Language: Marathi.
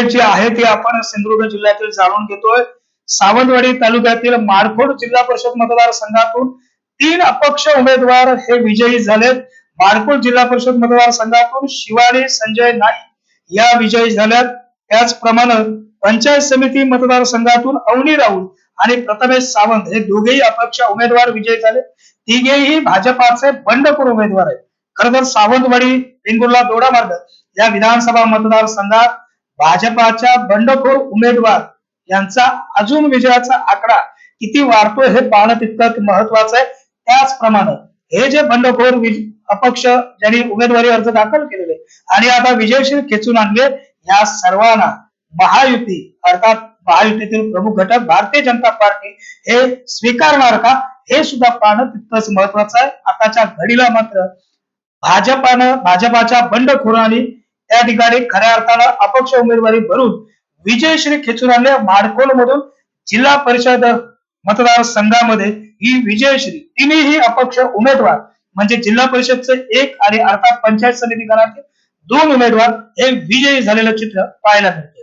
जी आहे ती आपण सिंधुदुर्ग जिल्ह्यातील जाणून घेतोय. सावंतवाडी तालुक्यातील माडखोड जिल्हा परिषद मतदारसंघातून तीन अपक्ष उमेदवार हे विजयी झालेत. माडखोड जिल्हा परिषद मतदारसंघातून शिवानी संजय नाईक या विजयी झाल्यात. त्याचप्रमाणे पंचायत समिती मतदारसंघातून अवनी राऊत आणि प्रथमेश सावंत हे दोघेही अपक्ष उमेदवार विजयी झाले. तिघेही भाजपाचे बंडखोर उमेदवार आहेत. खरं तर सावंतवाडी वेंगुर्ला दोडा मार्ग या विधानसभा मतदारसंघात भाजपाच्या बंडखोर उमेदवार यांचा अजून विजयाचा आकडा किती वाढतोय हे पाहणं तितकं महत्वाचं आहे. त्याचप्रमाणे हे जे बंडखोर अपक्ष ज्यांनी उमेदवारी अर्ज दाखल केलेले आणि आता विजयशील खेचून आणले या सर्वांना महायुती अर्थात महायुतीतील प्रमुख घटक भारतीय जनता पार्टी हे स्वीकारणार का हे सुद्धा पाहणं तितकंच महत्वाचं आहे. आताच्या घडीला मात्र भाजपानं भाजपाच्या बंडखोरांनी त्या ठिकाणी खऱ्या अर्थानं अपक्ष उमेदवारी भरून विजयश्री खेचून आणले माडकोल मधून जिल्हा परिषद मतदारसंघामध्ये ही विजयश्री तिन्ही अपक्ष उमेदवार म्हणजे जिल्हा परिषदचे एक आणि अर्थात पंचायत समिती गणातील दोन उमेदवार हे विजयी झालेलं चित्र पाहायला मिळतं.